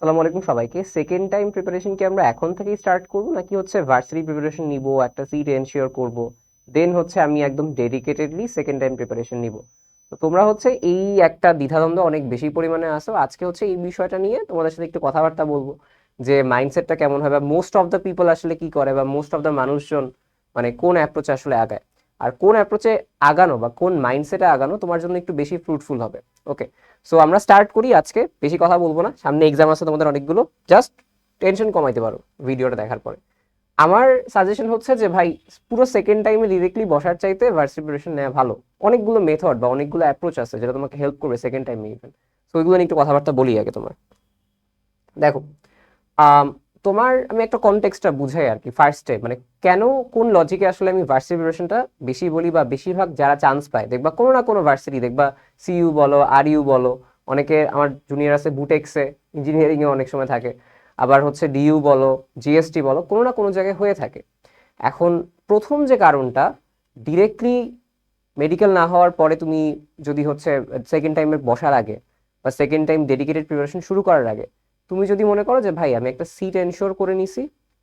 আসসালামু আলাইকুম সবাইকে। সেকেন্ড টাইম প্রিপারেশন কি আমরা এখন থেকেই স্টার্ট করব, নাকি হচ্ছে ভার্সিটি প্রিপারেশন নিব, একটা সিট এনশিওর করব? দেন হচ্ছে আমি একদম ডেডিকেটেডলি সেকেন্ড টাইম প্রিপারেশন নিব। তো তোমরা হচ্ছে এই একটা দ্বিধাদ্বন্দ্ব অনেক বেশি পরিমাণে আসো আজকে হচ্ছে এই বিষয়টা নিয়ে তোমাদের সাথে একটু কথাবার্তা বলব, যে মাইন্ডসেটটা কেমন হয় বা মোস্ট অফ দ্য পিপল আসলে কি করে বা মোস্ট অফ দ্য মানুষজন মানে কোন অ্যাপ্রোচে আসলে আগায়? আর কোন অ্যাপ্রোচে আগানো বা কোন মাইন্ডসেটে আগানো তোমার জন্য একটু বেশি ফ্রুটফুল হবে। ওকে সো আমরা স্টার্ট করি আজকে। বেশি কথা বলব না। সামনে এক্সাম আছে তোমাদের অনেকগুলো। জাস্ট টেনশন কমাইতে পারো ভিডিওটা দেখার পরে। আমার সাজেশন হচ্ছে যে, ভাই, পুরো সেকেন্ড টাইমে ডিরেক্টলি বসার চাইতে ভার্সিটি প্রিপারেশন নেওয়া ভালো। অনেকগুলো মেথড বা অনেকগুলো অ্যাপ্রোচ আছে যেটা তোমাকে হেল্প করবে সেকেন্ড টাইমে ইভেন সো ওইগুলো নিয়ে একটু কথাবার্তা বলি আগে তোমার। দেখো তোমার, আমি একটা কনটেক্সটটা বুঝাই আর কি ফার্স্টে মানে কেন, কোন লজিকে আসলে আমি ভার্সিটি প্রিপারেশনটা বেশি বলি বা বেশিরভাগ যারা চান্স পায়, দেখবা কোনো না কোনো ভার্সিটি দেখবা সিইউ বলো আর ইউ বলো, অনেকে আমার জুনিয়র আছে বুটেক্সে ইঞ্জিনিয়ারিং এ অনেক সময় থাকে, আবার হচ্ছে ডিইউ বলো জিএসটি বলো, কোনো না কোনো জায়গায় হয়ে থাকে। এখন প্রথম যে কারণটা ডিরেক্টলি মেডিকেল না হওয়ার পরে তুমি যদি হচ্ছে সেকেন্ড টাইমে বসার আগে বা সেকেন্ড টাইম ডেডিকেটেড প্রিপারেশন শুরু করার আগে তুমি যদি মনে করো যে, ভাই, আমি একটা সিট এনশিওর করে নিছি,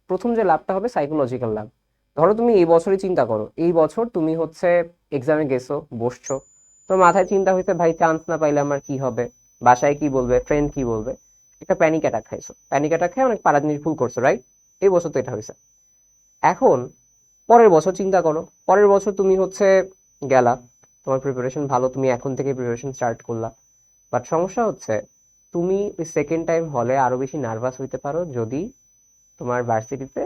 প্রথম যে লাভটা হবে সাইকোলজিক্যাল লাভ। ধরো তুমি এই বছরই চিন্তা করো, এই বছর তুমি হচ্ছে এক্সামে গেছো, বসছো তোমার মাথায় চিন্তা হয়েছে, ভাই চান্স না পাইলে আমার কি হবে? বাসায় কি বলবে? ফ্রেন্ড কি বলবে? একটা প্যানিক অ্যাটাক খাইছো। প্যানিক অ্যাটাক খেয়ে অনেক পারাজনির ফুল করছ রাইট এই বছর তো এটা হয়েছে। এখন পরের বছর চিন্তা করো, পরের বছর তুমি হচ্ছে গেলা, তোমার প্রিপারেশন ভালো, তুমি এখন থেকে প্রিপারেশন স্টার্ট করলা। বাট সমস্যা হচ্ছে তুমি সেকেন্ড টাইম হলে আরও বেশি নার্ভাস হইতে পারো যদি তোমার ভার্সিটিতে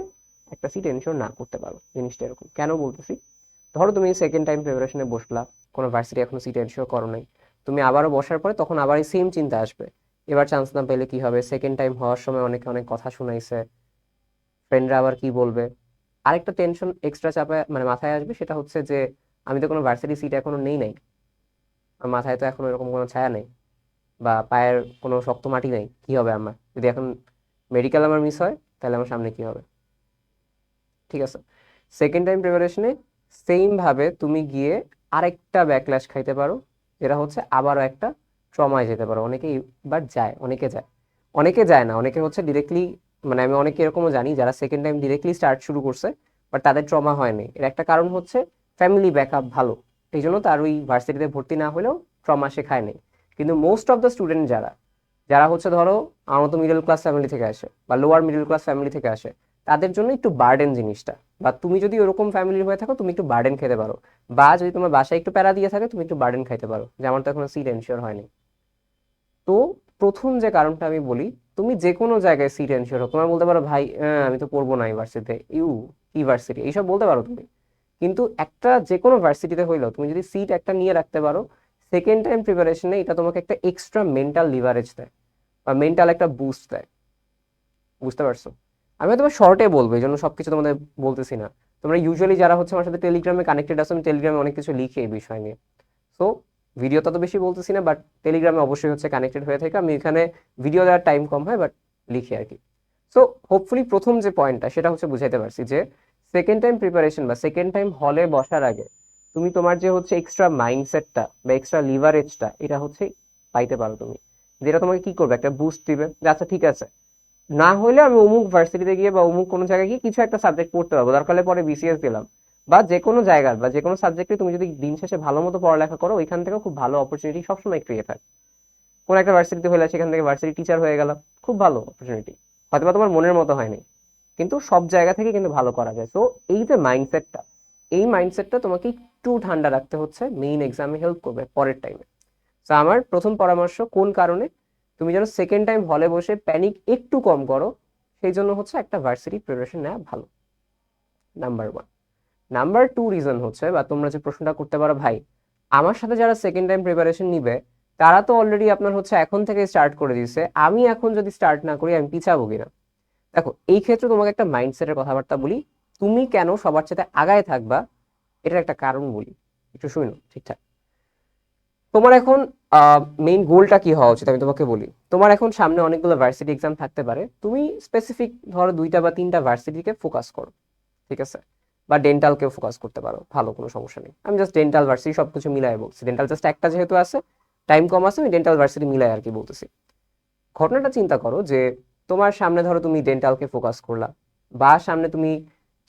একটা সিট এনশিওর না করতে পারো জিনিসটা এরকম। কেন বলতেছি? ধরো তুমি সেকেন্ড টাইম প্রিপারেশনে বসলা, কোনো ভার্সিটি এখনও সিট এনশিওর করো নাই। তুমি আবারও বসার পরে তখন আবার এই সেম চিন্তা আসবে। এবার চান্স না পেলে কি হবে? সেকেন্ড টাইম হওয়ার সময় অনেকে অনেক কথা শুনাইছে। ফ্রেন্ডরা আবার কি বলবে? আরেকটা টেনশন এক্সট্রা চাপে মানে মাথায় আসবে সেটা হচ্ছে যে, আমি তো কোনো ভার্সিটি সিট এখনও নেই নাই। মাথায় তো এখনও এরকম কোনো ছায়া নেই। বা পায়ের কোনো শক্ত মাটি নেই, কি হবে আমার? যদি এখন মেডিকেল আমার মিস হয়, তাহলে আমার সামনে কি হবে? ঠিক আছে? সেকেন্ড টাইম প্রিপারেশনে সেম ভাবে তুমি গিয়ে আরেকটা ব্যাকল্যাশ খাইতে পারো, যেটা হচ্ছে আবারও একটা ট্রমায় যেতে পারো। অনেকে এবার যায়, অনেকে যায়। অনেকে যায় না, অনেকে হচ্ছে ডিরেক্টলি মানে আমি অনেকে এরকমও জানি যারা সেকেন্ড টাইম ডিরেক্টলি স্টার্ট শুরু করছে বাট তাদের ট্রমা হয়নি। এর একটা কারণ হচ্ছে ফ্যামিলি ব্যাকআপ ভালো এই জন্য তার ওই ভার্সিটিতে ভর্তি না হলেও ট্রমা সে খায় নেই। কিন্তু মোস্ট অফ দ্য স্টুডেন্ট যারা যারা হচ্ছে ধরো আমার মতো মিডল ক্লাস ফ্যামিলি থেকে আসে বা লোয়ার মিডল ক্লাস ফ্যামিলি থেকে আসে, তাদের জন্য একটু বার্ডেন জিনিসটা। বা তুমি যদি ওরকম ফ্যামিলির হয়ে থাকো, তুমি একটু বার্ডেন খেতে পারো। বা যদি তোমার বাসায় একটু প্যারা দিয়ে থাকে, তুমি একটু বার্ডেন খাইতে পারো। যে আমার তো এখনও সিট এনশিওর হয়নি। তো প্রথম যে কারণটা আমি বলি, তুমি যে কোনো জায়গায় সিট এনশিওর হোক, তোমার বলতে পারো, ভাই আমি তো পড়ব না ইউনিভার্সিটিতে ইউ ইউনিভার্সিটি এইসব বলতে পারো তুমি। কিন্তু একটা যে কোনো ভার্সিটিতে হইলেও, তুমি যদি সিট একটা নিয়ে রাখতে পারো সেকেন্ড টাইম প্রিপারেশনে এটা তোমাকে একটা এক্সট্রা মেন্টাল লিভারেজ দেয় বা মেন্টাল একটা বুস্ট দেয়। বুঝতে পারছ? আমি তোমার শর্টে বলব, এই জন্য সব কিছু তোমাদের বলতেছি না। তোমরা ইউজুয়ালি যারা হচ্ছে আমার সাথে টেলিগ্রামে কানেক্টেড আছো, আমি টেলিগ্রামে অনেক কিছু লিখি এই বিষয় নিয়ে। সো ভিডিও তত বেশি বলতেছি না বাট টেলিগ্রামে অবশ্যই হচ্ছে কানেক্টেড হয়ে থাকে আমি এখানে ভিডিও দেওয়ার টাইম কম হয় বাট লিখি আর কি। সো হোপফুলি প্রথম যে পয়েন্টটা সেটা হচ্ছে বুঝাইতে পারছি যে সেকেন্ড টাইম প্রিপারেশন বা সেকেন্ড টাইম হলে বসার আগে তুমি তোমার যে হচ্ছে এক্সট্রা মাইন্ডসেটটা বা এক্সট্রা লিভারেজটা এটা হচ্ছে পাইতে পারো তুমি। যেটা তোমাকে কি করবে? একটা বুস্ট দিবে আচ্ছা ঠিক আছে। না হলে আমি অমুক ভার্সিটিতে গিয়ে বা অমুক কোনো জায়গায় গিয়ে কিছু একটা সাবজেক্ট পড়তে পারব। দরকার পরে বিসিএস দিলাম। বা যে কোনো জায়গার বা যে কোনো সাবজেক্টে তুমি যদি দিন শেষে ভালো মতো পড়ালেখা করো, ওইখান থেকে খুব ভালো অপরচুনিটি সবসময় ক্রিয়েট হয়। কোনো একটা ভার্সিটিতে হলে সেখান থেকে ভার্সিটি টিচার হয়ে গেলাম। খুব ভালো অপরচুনিটি হয়তো তোমার মনের মতো হয়নি। কিন্তু সব জায়গা থেকে কিন্তু ভালো করা যায়। তো এই যে মাইন্ডসেটটা এই মাইন্ডসেটটা তোমাকে একটু ঠান্ডা রাখতে হচ্ছে মেইন এক্সামে হেল্প করবে পরের টাইমে তো আমার প্রথম পরামর্শ কোন কারণে? তুমি যেন সেকেন্ড টাইম হলে বসে প্যানিক একটু কম করো, সেই জন্য হচ্ছে একটা ভার্সিটি প্রিপারেশন নেওয়া ভালো। Number one number two reason হচ্ছে, বা তোমরা যে প্রশ্নটা করতে পারো, ভাই, আমার সাথে যারা সেকেন্ড টাইম প্রিপারেশন নিবে, তারা তো অলরেডি আপনার হচ্ছে এখন থেকে স্টার্ট করে দিয়েছে, আমি এখন যদি স্টার্ট না করি, আমি পিছাবো কিনা? দেখো, এই ক্ষেত্রে তোমাকে একটা মাইন্ডসেটের কথাবার্তা বলি তুমি কেন সবার সাথে আগায় থাকবা? এটার একটা কারণ বলি। একটু শুনো ঠিকঠাক। তোমার এখন মেইন গোলটা কি হওয়া উচিত? আমি তোমাকে বলি। তোমার এখন সামনে অনেকগুলো ভার্সিটি এক্সাম থাকতে পারে। তুমি স্পেসিফিক ধরো দুইটা বা তিনটা ভার্সিটিকে ফোকাস করো, ঠিক আছে? বা ডেন্টালকেও ফোকাস করতে পারো, ভালো, কোনো সমস্যা নেই। আমি জাস্ট ডেন্টাল ভার্সিটি সব কিছু মিলাই বলছি। ডেন্টাল জাস্ট একটা যেহেতু আছে টাইম কম আছে, আমি ডেন্টাল ভার্সিটি মিলাই আর কি বলতেছি। ঘটনাটা চিন্তা করো যে, তোমার সামনে ধরো তুমি ডেন্টালকে ফোকাস করলা, বা সামনে তুমি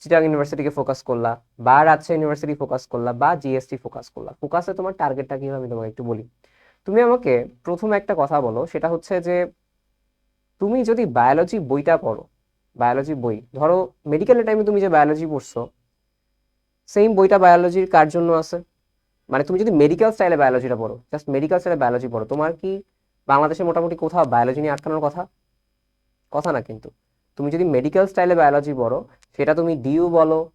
চিটাং ইউনিভার্সিটিকে ফোকাস করলা, বা রাজশাহী ইউনিভার্সিটি ফোকাস করলা, বা জিএসটি ফোকাস করলা। ফোকাসে তোমার টার্গেটটা কি আমি তোমাকে একটু বলি। তুমি আমাকে প্রথমে একটা কথা বলো, সেটা হচ্ছে যে, তুমি যদি বায়োলজি বইটা পড়ো বায়োলজি বই, ধরো মেডিকেলের টাইমে তুমি যে বায়োলজি পড়ছো সেম বইটা বায়োলজির কার জন্য আছে? মানে তুমি যদি মেডিকেল স্টাইলে বায়োলজিটা পড়ো জাস্ট মেডিকেল স্টাইলে বায়োলজি পড়ো, তোমার কি বাংলাদেশে মোটামুটি কোথাও বায়োলজি নিয়ে আটকানোর কথা? কথা না কিন্তু। তুমি যদি মেডিকেল স্টাইলে বায়োলজি পড়ো সেটা তুমি ডিইউ বলো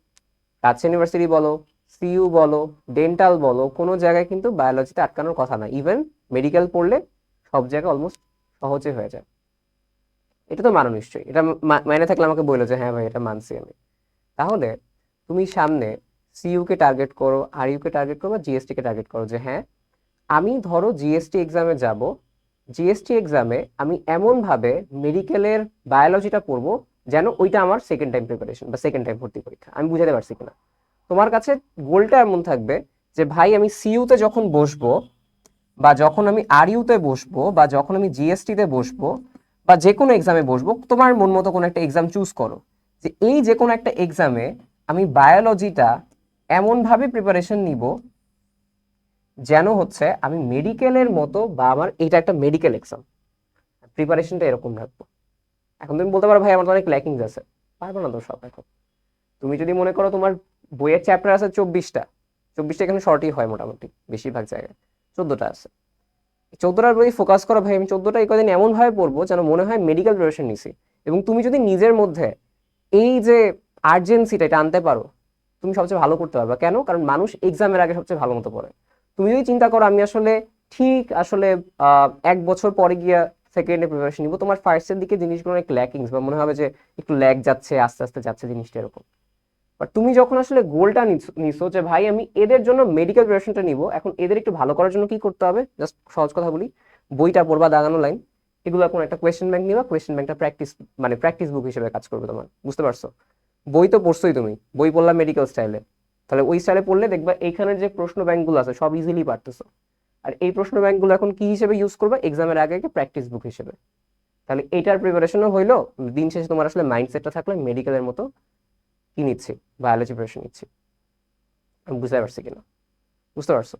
রাজশাহী ইউনিভার্সিটি বলো সিইউ বলো ডেন্টাল বলো, কোনো জায়গায় কিন্তু বায়োলজিতে আটকানোর কথা না। ইভেন মেডিকেল পড়লে সব জায়গায় অলমোস্ট সহজে হয়ে যায়। এটা তো মানো নিশ্চয়ই। এটা মা- মানে থাকলে আমাকে বলল যে হ্যাঁ ভাই, এটা মানছি আমি। তাহলে তুমি সামনে সিইউকে টার্গেট করো আর ইউকে টার্গেট করো বা জিএসটি কে টার্গেট করো যে হ্যাঁ আমি ধরো জিএসটি এক্সামে যাব। জিএসটি এক্সামে আমি এমনভাবে মেডিকেলের বায়োলজিটা পড়ব যেন ওইটা আমার সেকেন্ড টাইম প্রিপারেশন বা সেকেন্ড টাইম ভর্তি পরীক্ষা। আমি বুঝাতে পারছি কিনা? তোমার কাছে গোলটা এমন থাকবে যে, ভাই, আমি সিইউতে যখন বসবো বা যখন আমি আর ইউতে বসবো বা যখন আমি জিএসটিতে বসবো বা যে কোনো এক্সামে বসবো, তোমার মন মতো কোনো একটা এক্সাম চুজ করো। যে এই যে কোনো একটা এক্সামে আমি বায়োলজিটা এমনভাবে প্রিপারেশন নিব যেন হচ্ছে আমি মেডিকেলের মতো বা আমার, এটা একটা মেডিকেল এক্সাম প্রিপারেশনটা এরকম রাখব। এখন তুমি বলতে পারো, ভাই, আমার তো অনেক ল্যাকিংস আছে। পারব না তো সব এখন। তুমি যদি মনে করো তোমার বইয়ের চ্যাপ্টার আছে চব্বিশটা চব্বিশটা এখানে শর্টই হয় মোটামুটি বেশিরভাগ জায়গায়। চোদ্দোটা আছে। চোদ্দোটার বই ফোকাস করো, ভাই, আমি চোদ্দোটা এই কদিন এমনভাবে পড়ব যেন মনে হয় মেডিকেল প্রিপারেশন নিছি। এবং তুমি যদি নিজের মধ্যে এই যে আর্জেন্সিটা এটা আনতে পারো, তুমি সবচেয়ে ভালো করতে পারবে। কেন? কারণ মানুষ এক্সামের আগে সবচেয়ে ভালো মতো পড়ে। তুমি যদি চিন্তা করো, আমি আসলে ঠিক আসলে এক বছর পরে গিয়ে সেকেন্ডে প্রিপারেশন নিব। তোমার ফার্স্টের দিকে জিনিসগুলো অনেক ল্যাকিংস বা মনে হবে যে একটু ল্যাগ যাচ্ছে, আস্তে আস্তে যাচ্ছে জিনিসটা এরকম। বাট তুমি যখন আসলে গোলটা নিছো যে ভাই আমি এদের জন্য মেডিকেল প্রিপারেশনটা নিব, এখন এদের একটু ভালো করার জন্য কি করতে হবে? জাস্ট সহজ কথা বলি, বইটা পড়বা দাগানো লাইন এগুলো এখন একটা কোয়েশ্চেন ব্যাংক নিবা কোয়েশ্চেন ব্যাংকটা প্র্যাকটিস মানে প্র্যাকটিস বুক হিসেবে কাজ করবে তোমার। বুঝতে পারছ? বই তো পড়ছোই তুমি, বই পড়লাম মেডিকেল স্টাইলে তাহলে ওই স্টাইলে পড়লে দেখবা এইখানের যে প্রশ্ন ব্যাংকগুলো আছে, সব ইজিলি পারতেছো। আর এই প্রশ্ন ব্যাংকগুলো এখন কি হিসেবে ইউজ করবে? এক্সামের আগে আগে প্র্যাকটিস বুক হিসেবে। তাহলে এটার প্রিপারেশনও হইল, দিন শেষে তোমার আসলে মাইন্ডসেটটা থাকলে মেডিকেলের মতো কি নিচ্ছি? বায়োলজি প্রিপারেশন নিচ্ছি। আমি বুঝতে পারছি কিনা? বুঝতে পারছ?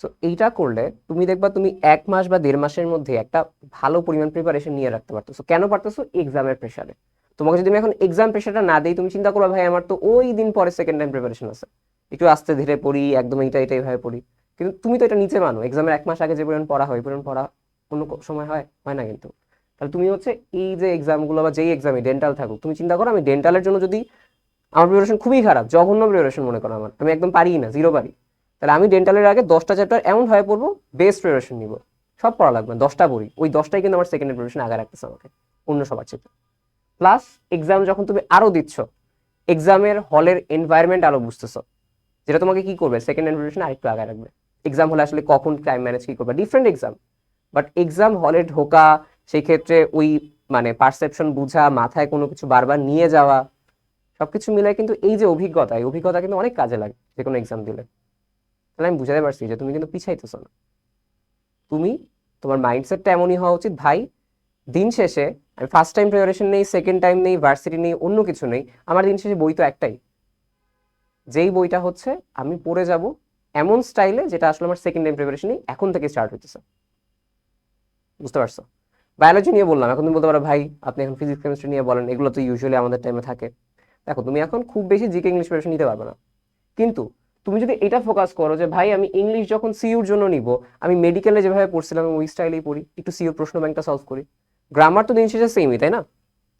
সো এইটা করলে তুমি দেখবা তুমি এক মাস বা দেড় মাসের মধ্যে একটা ভালো পরিমাণ প্রিপারেশন নিয়ে রাখতে পারতেছো। কেন পারতেছো? এক্সামের প্রেশারে তোমাকে যদি আমি এখন এক্সাম প্রেশারটা না দিই, তুমি চিন্তা করো ভাই, আমার তো ওই দিন পরে সেকেন্ড টাইম প্রিপারেশন আছে। একটু আস্তে ধীরে পড়ি, একদম এইটা এটা এইভাবে পড়ি। কিন্তু তুমি তো এটা নিচে মানো এক্সামের এক মাস আগে যে পরিমাণ পড়া হয় পরিমাণ পড়া কোনো সময় হয় হয় না কিন্তু। তাহলে তুমি হচ্ছে এই যে এক্সামগুলো বা যেই এক্সামে ডেন্টাল থাকুক, তুমি চিন্তা করো আমি ডেন্টালের জন্য যদি আমার প্রিপারেশন খুবই খারাপ, জঘন্য প্রিপারেশন মনে করো আমার, আমি একদম পারি না জিরো পারি। তাহলে আমি ডেন্টালের আগে দশটা চ্যাপ্টার এমন হয়ে পড়ব বেস্ট প্রিপারেশন নিব। সব পড়া লাগবে দশটা পড়ি। ওই দশটাই কিন্তু আমার সেকেন্ড প্রিপারেশন আগে রাখতেছে আমাকে, অন্য সবার চেয়ে প্লাস এক্সাম যখন তুমি আরও দিচ্ছ এক্সামের হলের এনভায়রনমেন্ট আরও বুঝতেছো, যেটা তোমাকে কি করবে সেকেন্ড প্রিপারেশন আরেকটু আগে রাখবে। এক্সাম হলে আসলে কখন টাইম ম্যানেজ কি করবে? ডিফারেন্ট এক্সাম বাট এক্সাম হলে ঢোকা সেই ক্ষেত্রে ওই মানে পারসেপশন বুঝা, মাথায় কোনো কিছু বারবার নিয়ে যাওয়া, সবকিছু মিলে কিন্তু এই যে অভিজ্ঞতা, এই অভিজ্ঞতা কিন্তু অনেক কাজে লাগে যে কোনো এক্সাম দিলে। তাহলে আমি বুঝাতে পারছি যে তুমি কিন্তু পিছাইতেছো না। তুমি, তোমার মাইন্ডসেটটা এমনই হওয়া উচিত, ভাই, দিন শেষে আমি ফার্স্ট টাইম প্রিপারেশন নেই সেকেন্ড টাইম নেই ভার্সিটি নেই, অন্য কিছু নেই, আমার দিন শেষে বই তো একটাই। যেই বইটা হচ্ছে, আমি পড়ে যাব এমন স্টাইলে যেটা আসলে আমার সেকেন্ড টাইম প্রিপারেশন নেই এখন থেকে স্টার্ট হইতেছে। বুঝতে পারছ? বায়োলজি নিয়ে বললাম, এখন তুমি বলতে পারো, ভাই, আপনি এখন ফিজিক্স কেমিস্ট্রি নিয়ে বলেন, এগুলো তো ইউজুয়ালি আমাদের টাইমে থাকে। দেখো, তুমি এখন খুব বেশি জিকে ইংলিশ প্রিপারেশন নিতে পারবে না। কিন্তু তুমি যদি এটা ফোকাস করো যে, ভাই, আমি ইংলিশ যখন সিইউর জন্য নিব, আমি মেডিকেলে যেভাবে পড়ছিলাম ওই স্টাইলেই পড়ি, একটু সিইউর প্রশ্ন ব্যাংকটা সলভ করি। গ্রামার তো দিন শেষে সেমই তাই না?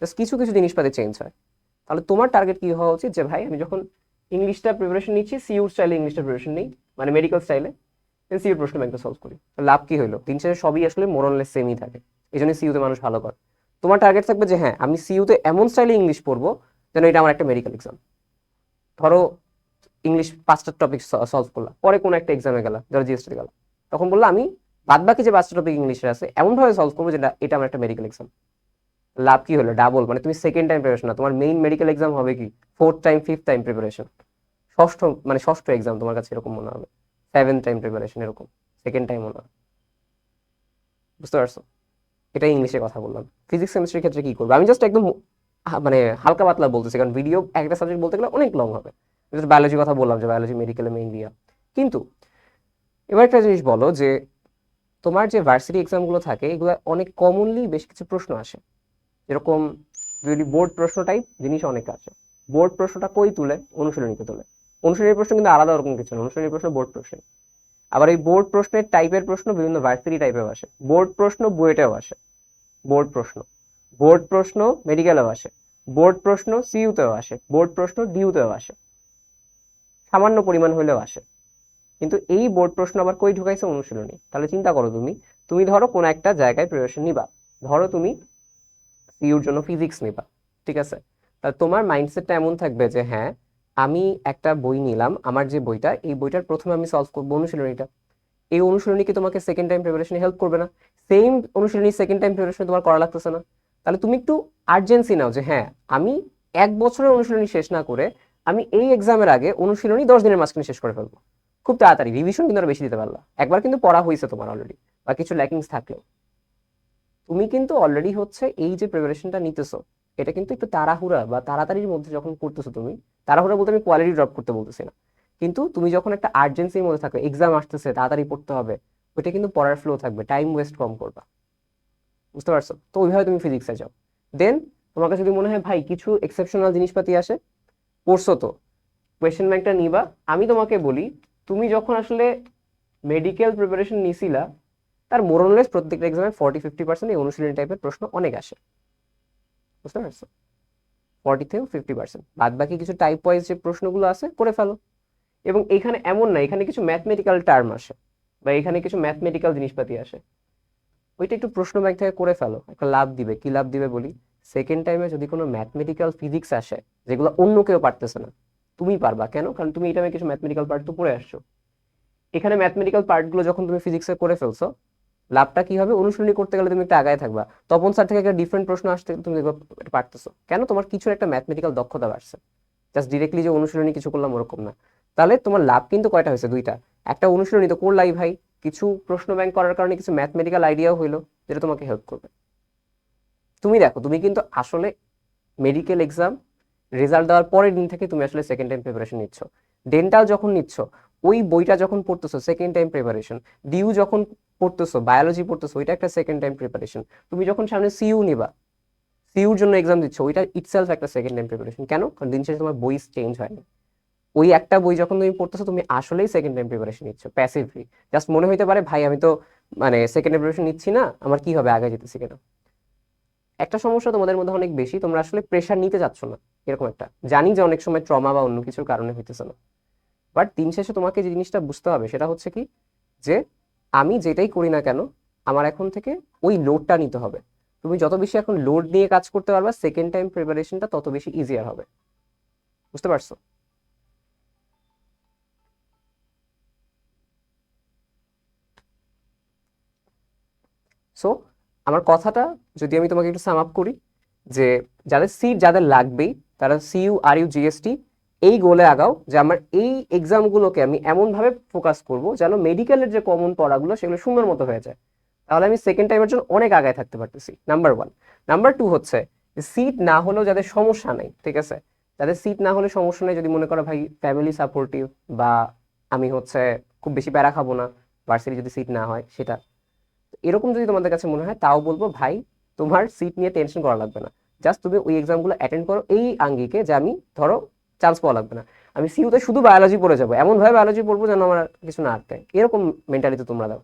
জাস্ট কিছু কিছু জিনিসপাতি চেঞ্জ হয়। তাহলে তোমার টার্গেট কি হওয়া উচিত? যে, ভাই, আমি যখন ইংলিশটা প্রিপারেশন নিচ্ছি সিইউর স্টাইলে ইংলিশটা প্রিপারেশন নেই। মানে মেডিকেল স্টাইলে সিইউর প্রশ্ন ব্যাংকটা সলভ করি। লাভ কি হলো দিন শেষে সবই আসলে মোরনলেস সেমই থাকে। এই জন্য সিইউতে মানুষ ভালো করে। তোমার টার্গেট থাকবে যে হ্যাঁ আমি সিইউতে এমন স্টাইলে ইংলিশ পড়ব যেন এটা আমার একটা মেডিকেল এক্সাম ধরো ইংলিশ পাঁচটা টপিক সলভ করলাম। পরে কোনো একটা এক্সামে গেলাম, ধরো জিএসটি গেলাম। তখন বললাম আমি বাদ বাকি যে পাঁচটা টপিক ইংলিশে আছে, এমনভাবে সলভ করব যেটা, এটা আমার একটা মেডিকেল এক্সাম লাভ কি হলো ডাবল মানে তুমি সেকেন্ড টাইম প্রিপারেশন না তোমার মেইন মেডিকেল এক্সাম হবে কি? Fourth time fifth time preparation ষষ্ঠ মানে ষষ্ঠ এক্সাম তোমার কাছে এরকম মনে হবে। সেভেন টাইম প্রিপারেশন এরকম সেকেন্ড টাইম মনে হবে বুঝতে পারছ? এটা ইংলিশে কথা বললাম। ফিজিক্স কেমিস্ট্রির ক্ষেত্রে কি করব? আমি জাস্ট একদম মানে হালকা পাতলা বলতেছি, কারণ ভিডিও একটা সাবজেক্ট বলতে গেলে অনেক লং হবে। জাস্ট বায়োলজি কথা বললাম যে বায়োলজি মেডিকেলে মেইনলি কিন্তু, এবার একটা জিনিস বলো যে, তোমার যে ভার্সিটি এক্সামগুলো থাকে, এগুলো অনেক কমনলি বেশ কিছু প্রশ্ন আসে। যেরকম যদি বোর্ড প্রশ্ন টাইপ জিনিস অনেক আছে। বোর্ড প্রশ্নটা কই তুলে? অনুশীলনীতে তুলে। অনুশীলনী প্রশ্ন কিন্তু আলাদা রকম কিছু না। অনুশীলনী প্রশ্ন বোর্ড প্রশ্ন। আবার এই বোর্ড প্রশ্নের টাইপের প্রশ্ন বিভিন্ন ভার্সিটি টাইপেও আসে। বোর্ড প্রশ্ন বুয়েটেও আসে। বোর্ড প্রশ্ন। বোর্ড প্রশ্ন মেডিকেলেও আসে। বোর্ড প্রশ্ন সিইউতেও আসে। বোর্ড প্রশ্ন ডিউতেও আসে। সামান্য পরিমাণ হলেও আসে। কিন্তু এই বোর্ড প্রশ্ন আবার কই ঢুকাইছে অনুশীলনী? তাহলে চিন্তা করো তুমি। তুমি ধরো কোনো একটা জায়গায় প্রিপারেশন নিবা। ধরো তুমি সিইউর জন্য ফিজিক্স নিবা। ঠিক আছে? তা তোমার মাইন্ডসেটটা এমন থাকবে যে হ্যাঁ আমি একটা বই নিলাম, আমার যে বইটা, এই বইটার প্রথমে আমি সলভ করব অনুশীলনীটা। এই অনুশীলনী কি তোমাকে সেকেন্ড টাইম প্রিপারেশনে হেল্প করবে না? সেম অনুশীলনী সেকেন্ড টাইম প্রিপারেশনে তোমার করা লাগতেছে না। তাহলে তুমি একটু আর্জেন্সি নাও যে হ্যাঁ আমি এক বছরের অনুশীলনী শেষ না করে, আমি এই এক্সামের আগে অনুশীলনী দশ দিনের মাঝখানে শেষ করে ফেলব। খুব তাড়াতাড়ি রিভিশন কিন্তু আরও বেশি দিতে পারলা। একবার কিন্তু পড়া হয়েছে তোমার অলরেডি বা কিছু ল্যাকিংস থাকলেও। তুমি কিন্তু অলরেডি হচ্ছে এই যে প্রিপারেশনটা নিতেছো। এটা কিন্তু একটু তাড়াহুড়া বা তাড়াতাড়ির মধ্যে যখন করতেছো তুমি, তাড়াহুড়া বলতে আমি কোয়ালিটি ড্রপ করতে বলতেছি না। কিন্তু তুমি যখন একটা আর্জেন্সির মধ্যে থাকো এক্সাম আসতেছে, তাড়াতাড়ি পড়তে হবে, ওইটা কিন্তু পড়ার ফ্লো থাকবে টাইম ওয়েস্ট কম করবা। বুঝতে পারছ? তো ওইভাবে তুমি ফিজিক্সে যাও। দেন তোমার কাছে যদি মনে হয়, ভাই, কিছু এক্সেপশনাল জিনিসপাতি আসে, পড়ছো তো কোয়েশ্চেন ব্যাংকটা নিবা। আমি তোমাকে বলি, তুমি যখন আসলে মেডিকেল প্রিপারেশন নিছিলা, তার মোরনলেস প্রত্যেকটা এক্সামে ফর্টি ফিফটি পার্সেন্ট এই অনুশীলনী টাইপের প্রশ্ন অনেক আসে। বুঝতে পারছ? ফর্টি থেকে ফিফটি পার্সেন্ট বাদ বাকি কিছু টাইপ ওয়াইজ যে প্রশ্নগুলো আছে, করে ফেলো। এবং এখানে এমন না, এখানে কিছু ম্যাথমেটিক্যাল টার্ম আসে, বা এখানে কিছু ম্যাথমেটিক্যাল জিনিসপাতি আসে। ওইটা একটু প্রশ্ন ব্যাংক থেকে করে ফেলো, একটা লাভ দিবে। কি লাভ দিবে বলি? সেকেন্ড টাইমে যদি কোনো ম্যাথমেটিক্যাল ফিজিক্স আসে, যেগুলো অন্য কেউ পারতেছে না, তুমি পারবা। কেন? কারণ তুমি এটা কিছু ম্যাথমেটিক্যাল পার্ট তো পড়ে আসছো। এখানে ম্যাথমেটিক্যাল পার্টগুলো যখন তুমি ফিজিক্সে করে ফেলছো লাভটা কি হবে? অনুশীলনী করতে গেলে তুমি একটা আগায় থাকবা। তপন স্যার থেকে একটা ডিফারেন্ট প্রশ্ন আসতে তুমি দেখবা, পারতেছো। কেন? তোমার কিছু একটা ম্যাথমেটিক্যাল দক্ষতা বাড়ছে। জাস্ট ডিরেক্টলি যে অনুশীলনী কিছু করলাম ওরকম না। তাহলে তোমার লাভ কিন্তু কয়টা হয়েছে? দুইটা। একটা অনুশীলনী তো করলাই ভাই। কিছু প্রশ্ন ব্যাংক করার কারণে কিছু ম্যাথমেটিক্যাল আইডিয়াও হইল, যেটা তোমাকে হেল্প করবে। তুমি দেখো, তুমি কিন্তু আসলে মেডিকেল এক্সাম রেজাল্ট দেওয়ার পরের দিন থেকে তুমি আসলে সেকেন্ড টাইম প্রিপারেশন নিচ্ছ। ডেন্টাল যখন নিচ্ছ ওই বইটা যখন পড়তেছো সেকেন্ড টাইম প্রিপারেশন ডিউ যখন পড়তেছো বায়োলজি পড়তেছো, ওইটা একটা সেকেন্ড টাইম প্রিপারেশন তুমি যখন সামনে সিইউ নিবা সিইউর জন্য এক্সাম দিচ্ছ, ওইটা ইটসেলফ একটা সেকেন্ড টাইম প্রিপারেশন কেন? কারণ দিন শেষে তোমার বই চেঞ্জ হয়নি। ওই একটা বই যখন তুমি পড়তেছো, তুমি আসলেই সেকেন্ড টাইম প্রিপারেশন নিচ্ছ প্যাসিভলি জাস্ট মনে হইতে পারে, ভাই, আমি তো মানে সেকেন্ড টাইম প্রিপারেশন নিচ্ছি না, আমার কি হবে আগে যেতেছি কেন? একটা সমস্যা তোমাদের মধ্যে অনেক বেশি, তোমরা আসলে প্রেশার নিতে যাচ্ছ না, এরকম একটা। জানি যে অনেক সময় ট্রমা বা অন্য কিছুর কারণে হইতেছে না। বাট দিন শেষে তোমাকে যে জিনিসটা বুঝতে হবে সেটা হচ্ছে কি? যে আমি যেটাই করি না কেন, আমার এখন থেকে ওই লোডটা নিতে হবে। তুমি যত বেশি এখন লোড নিয়ে কাজ করতে পারবা সেকেন্ড টাইম প্রিপারেশনটা তত বেশি ইজিয়ার হবে। বুঝতে পারছ? সো আমার কথাটা যদি আমি তোমাকে একটু সাম আপ করি, যে যাদের সিট যাদের লাগবেই, তারা সিইউ আর ইউ জিএসটি এই গোলে আগাও যে আমার এই এক্সামগুলোকে আমি এমনভাবে ফোকাস করব যেন মেডিকেলের যে কমন পড়াগুলো সেগুলো সুন্দর মতো হয়ে যায়। তাহলে আমি সেকেন্ড টাইমের জন্য অনেক আগায় থাকতে পারতেছি। নাম্বার ওয়ান নাম্বার টু হচ্ছে সিট না হলেও যাদের সমস্যা নেই, ঠিক আছে? যাদের সিট না হলে সমস্যা নেই, যদি মনে করো ভাই ফ্যামিলি সাপোর্টিভ বা আমি হচ্ছে খুব বেশি প্যারা খাব না ভার্সিটি যদি সিট না হয় সেটা। এরকম যদি তোমাদের কাছে মনে হয় তাও বলব ভাই তোমার সিট নিয়ে টেনশন করা লাগবে না। জাস্ট তুমি ওই এক্সামগুলো অ্যাটেন্ড করো এই আঙ্গিকে যে আমি ধরো চান্স পাওয়া লাগবে না। আমি সিউতে শুধু বায়োলজি পড়ে যাব। এমন ভাবে বায়োলজি পড়ব যেন আমার কিছু না আটকায়। এরকম মেন্টালিটি তোমরা দাও।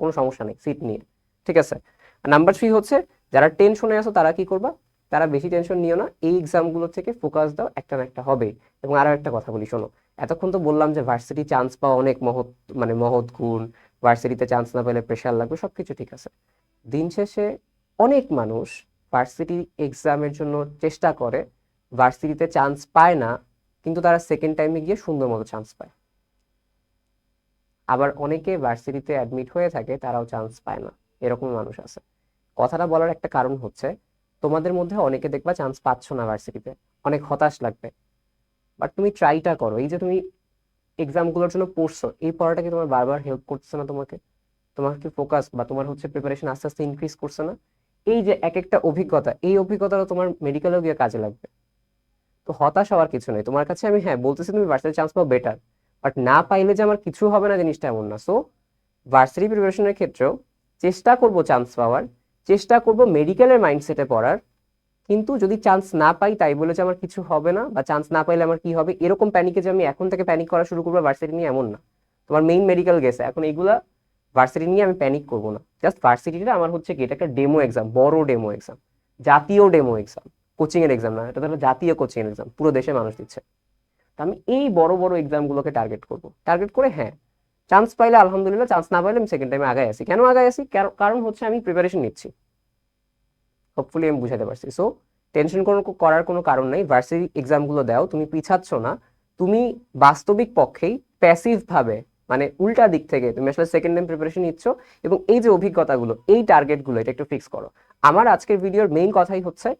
কোনো সমস্যা নেই সিট নিয়ে। ঠিক আছে? নাম্বার থ্রি হচ্ছে, যারা টেনশনে আছো তারা কি করবা? তারা বেশি টেনশন নিও না। এই এক্সামগুলো থেকে ফোকাস দাও, একটা না একটা হবে। এবং আরও একটা কথা বলি, শোনো। এতক্ষণ তো বললাম যে ভার্সিটি চান্স পাওয়া অনেক মহৎ মানে মহৎ গুণ। ভার্সিটিতে চান্স না পেলে প্রেশার লাগবে সব কিছু ঠিক আছে। দিন শেষে অনেক মানুষ ভার্সিটি এক্সামের জন্য চেষ্টা করে ভার্সিটিতে চান্স পায় না, কিন্তু তারা সেকেন্ড টাইমে গিয়ে সুন্দর মতো চান্স পায়। আবার অনেকে ভার্সিটিতে অ্যাডমিট হয়ে থাকে, তারাও চান্স পায় না। এরকম মানুষ আছে। কথাটা বলার একটা কারণ হচ্ছে, তোমাদের মধ্যে অনেকে দেখবা চান্স পাচ্ছ না ভার্সিটিতে। অনেক হতাশ লাগবে। বাট তুমি ট্রাইটা করো। এই যে তুমি এক্সামগুলোর জন্য পড়ছো, এই পড়াটা কি তোমার বারবার হেল্প করছে না তোমাকে? তোমার কি ফোকাস বা তোমার হচ্ছে প্রিপারেশন আস্তে আস্তে ইনক্রিজ করছে না? এই যে এক একটা অভিজ্ঞতা, এই অভিজ্ঞতাটা তোমার মেডিকেলেও গিয়ে কাজে লাগবে। তো হতাশ হওয়ার কিছু নেই। তোমার কাছে আমি হ্যাঁ বলতেছি তুমি ভার্সিটি চান্স পাও বেটার বাট না পাইলে যে আমার কিছু হবে না জিনিসটা এমন না। সো ভার্সিটি প্রিপারেশনের ক্ষেত্রেও চেষ্টা করব চান্স পাওয়ার, চেষ্টা করব মেডিকেলের মাইন্ডসেটে পড়ার, কিন্তু যদি চান্স না পাই, তাই বলে যে আমার কিছু হবে না, বা চান্স না পাইলে আমার কি হবে, এরকম প্যানিকে যে আমি এখন থেকে প্যানিক করা শুরু করব ভার্সিটি নিয়ে এমন না। তোমার মেইন মেডিকেল গেছে এখন এগুলা ভার্সিটি নিয়ে আমি প্যানিক করব না। জাস্ট ভার্সিটিটা আমার হচ্ছে কি, এটা একটা ডেমো এক্সাম বড় ডেমো এক্সাম জাতীয় ডেমো এক্সাম কোচিং এর এক্সাম না, এটা তো জাতীয় কোচিং এক্সাম পুরো দেশে মানুষ দিচ্ছে। তো আমি এই বড় বড় এক্সামগুলোকে টার্গেট করব। টার্গেট করে হ্যাঁ চান্স পাইলে আলহামদুলিল্লাহ চান্স না পাইলে আমি সেকেন্ড টাইমে আগায় আসি। কেন আগায় আসি? কার- কারণ হচ্ছে আমি প্রিপারেশন নিচ্ছি। হোপফুলি আমি বুঝাতে পারছি। সো টেনশন কোনো করার কোনো কারণ নাই। ভার্সিটি এক্সামগুলো দাও, তুমি পিছাচ্ছ না। তুমি বাস্তবিক পক্ষেই প্যাসিভ ভাবে মানে উল্টা দিক থেকে তুমি আসলে সেকেন্ড টাইম প্রিপারেশন নিচ্ছ এবং এই যে অভিজ্ঞতাগুলো, এই টার্গেটগুলো এটা একটু ফিক্স করো। আমার আজকের ভিডিওর মেইন কথাই হচ্ছে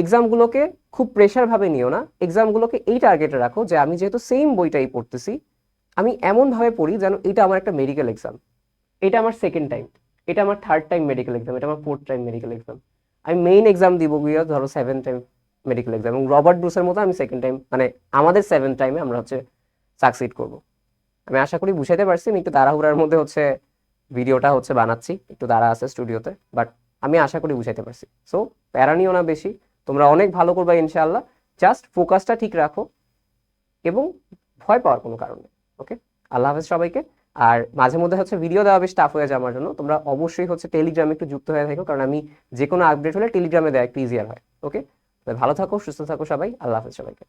এক্সামগুলোকে খুব প্রেশারভাবে নিও না। এক্সামগুলোকে এই টার্গেটে রাখো যে আমি যেহেতু সেম বইটাই পড়তেছি, আমি এমনভাবে পড়ি যেন এটা আমার একটা মেডিকেল এক্সাম এটা আমার সেকেন্ড টাইম এটা আমার থার্ড টাইম মেডিকেল এক্সাম এটা আমার ফোর্থ টাইম মেডিকেল এক্সাম আমি মেইন এক্সাম দিব গিয়ে ধরো সেভেন টাইম মেডিকেল এক্সাম এবং রবার্ট ব্রুসের মতো আমি সেকেন্ড টাইম মানে আমাদের সেভেন টাইমে আমরা হচ্ছে সাকসিড করব। আমি আশা করি বুঝাতে পারছি, আমি একটু তাড়াহুড়ার মধ্যে হচ্ছে ভিডিওটা হচ্ছে বানাচ্ছি, একটু তাড়া আছে স্টুডিওতে বাট আমি আশা করি বুঝাইতে পারছি। সো প্যারা নিও না বেশি। তোমরা অনেক ভালো করবে ইনশাআল্লাহ। জাস্ট ফোকাসটা ঠিক রাখো এবং ভয় পাওয়ার কোনো কারণ নেই ওকে আল্লাহ হাফেজ সবাইকে। আর মাঝে মধ্যে হচ্ছে ভিডিও দেওয়া বেশ টাফ হয়ে যায় আমার জন্য। তোমরা অবশ্যই হচ্ছে টেলিগ্রামে একটু যুক্ত হয়ে থাকো, কারণ আমি যে কোনো আপডেট হলে টেলিগ্রামে দেওয়া একটু ইজিয়ার হয় ওকে ভালো থাকো, সুস্থ থাকো সবাই। আল্লাহ হাফেজ সবাইকে।